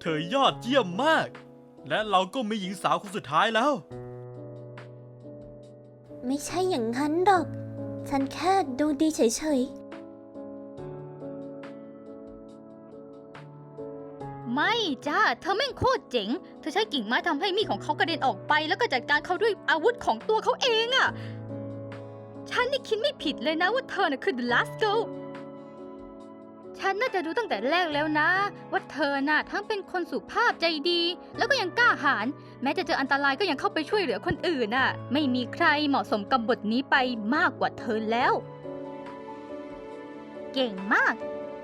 เธอยอดเยี่ยมมาก และเราก็มีหญิงสาวคนสุดท้ายแล้ว ไม่ใช่อย่างนั้นหรอก ฉันแค่ดูดีเฉยไม่จ้า เธอแม่งโคตรเจ๋ง เธอใช้กิ่งไม้ทำให้มีดของเขากระเด็นออกไป แล้วก็จัดการเขาด้วยอาวุธของตัวเขาเองอะฉันนี่คิดไม่ผิดเลยนะว่าเธอน่ะคือ The Last Girl ฉันน่าจะรู้ตั้งแต่แรกแล้วนะ ว่าเธอน่ะทั้งเป็นคนสุภาพใจดี แล้วก็ยังกล้าหาญแม้จะเจออันตรายก็ยังเข้าไปช่วยเหลือคนอื่นน่ะ ไม่มีใครเหมาะสมกับบทนี้ไปมากกว่าเธอแล้ว เก่งมาก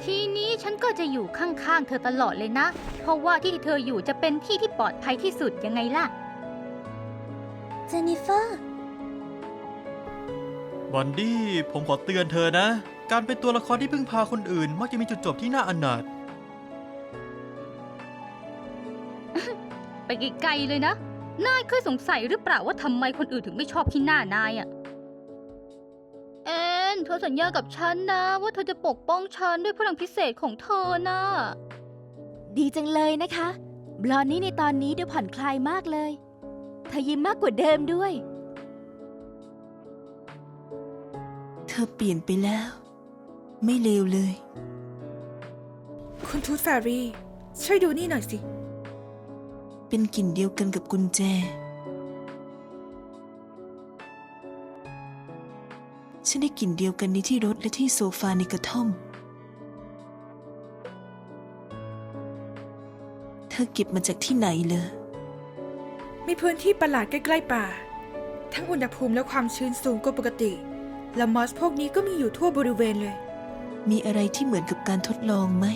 ทีนี้ฉันก็จะอยู่ข้างๆเธอตลอดเลยนะ เพราะว่าที่เธออยู่จะเป็นที่ที่ปลอดภัยที่สุดยังไงล่ะ เจนนิเฟอร์ บอนดี้ผมขอเตือนเธอนะ การเป็นตัวละครที่พึ่งพาคนอื่น มักจะมีจุดจบที่น่าอนาถไปไกลๆเลยนะ นายเคยสงสัยหรือเปล่าว่าทำไมคนอื่นถึงไม่ชอบที่หน้านายอะแอน เธอสัญญากับฉันนะ ว่าเธอจะปกป้องฉันด้วยพลังพิเศษของเธอนะดีจังเลยนะคะ บลอนนี่ในตอนนี้ดูผ่อนคลายมากเลย เธอยิ้มมากกว่าเดิมด้วย ธอเปลี่ยนไปแล้ว ไม่เลวเลย คุณทูตแฟรี่ ช่วยดูนี่หน่อยสิ เป็นกลิ่นเดียวกันกับกุญแจ ฉันได้กลิ่นเดียวกันในที่รถและที่โซฟาในกระท่อม เธอเก็บมาจากที่ไหนเลยมีพื้นที่ประหลาดใกล้ๆป่า ทั้งอุณหภูมิและความชื้นสูงกว่าปกติ และมอสพวกนี้ก็มีอยู่ทั่วบริเวณเลย มีอะไรที่เหมือนกับการทดลองไหม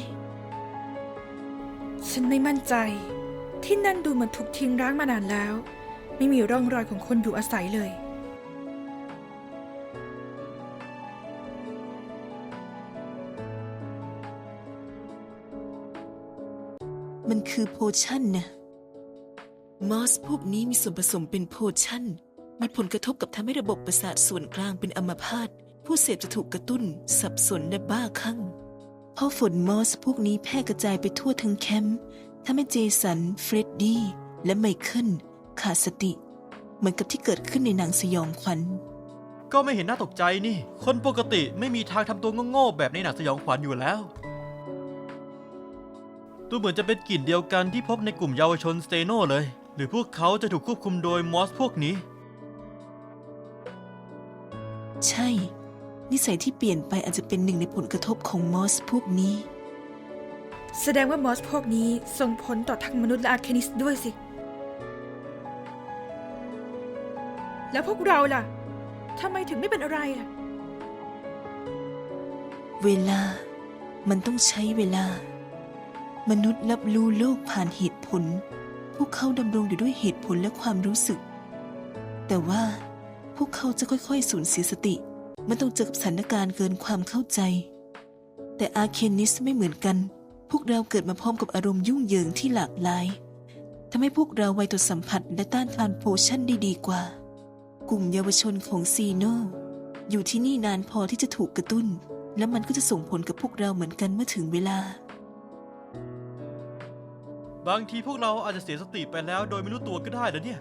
ฉันไม่มั่นใจ ที่นั่นดูเหมือนถูกทิ้งร้างมานานแล้ว ไม่มีร่องรอยของคนอยู่อาศัยเลย มันคือโพชั่นนะมอสพวกนี้มีส่วนผสมเป็นโพชั่น มีผลกระทบกับทำให้ระบบประสาทส่วนกลางเป็นอัมพาตผู้เสพจะถูกกระตุ้น สับสนและบ้าคลั่งเพราะฝนมอสพวกนี้แพร่กระจายไปทั่วทั้งแคมป์ทำให้เจสัน เฟรดดี้และไมเคิลขาดสติ เหมือนกับที่เกิดขึ้นในหนังสยองขวัญก็ไม่เห็นน่าตกใจนี่ คนปกติไม่มีทางทำตัวโง่ๆแบบในหนังสยองขวัญอยู่แล้ว ดูเหมือนจะเป็นกลิ่นเดียวกันที่พบในกลุ่มเยาวชนสเตโนเลย หรือพวกเขาจะถูกควบคุมโดยมอสพวกนี้ ใช่ นิสัยที่เปลี่ยนไปอาจจะเป็นหนึ่งในผลกระทบของมอสพวกนี้ แสดงว่ามอสพวกนี้ส่งผลต่อทั้งมนุษย์และอาร์เคนิสด้วยสิ แล้วพวกเราล่ะทำไมถึงไม่เป็นอะไรล่ะ เวลา มันต้องใช้เวลา มนุษย์รับรู้โลกผ่านเหตุผล พวกเขาดำรงอยู่ด้วยเหตุผลและความรู้สึก แต่ว่าพ วกเขาจะค่อยๆ สูญเสียสติ มันต้องเจอกับสถานการณ์เกินความเข้าใจ แต่อาเคนิสไม่เหมือนกัน พวกเราเกิดมาพร้อมกับอารมณ์ยุ่งเหยิงที่หลากหลายทำให้พวกเราไวต่อสัมผัสและต้านทานโพชั่นได้ดีกว่า กลุ่มเยาวชนของซีโนอยู่ที่นี่นานพอที่จะถูกกระตุ้น และมันก็จะส่งผลกับพวกเราเหมือนกันเมื่อถึงเวลา บางทีพวกเราอาจจะเสียสติไปแล้วโดยไม่รู้ตัวก็ได้นะเนี่ย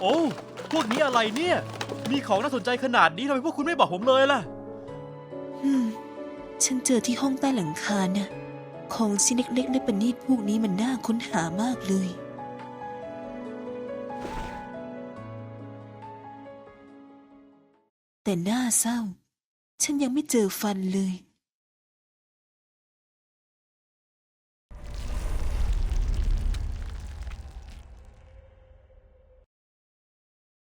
โอ้พวกนี้อะไรเนี่ย มีของน่าสนใจขนาดนี้ทำไมพวกคุณไม่บอกผมเลยล่ะ อืม ฉันเจอที่ห้องใต้หลังคานะของชิ้นเล็กๆและประณีตพวกนี้มันน่าค้นหามากเลย แต่น่าเศร้า ฉันยังไม่เจอฟันเลย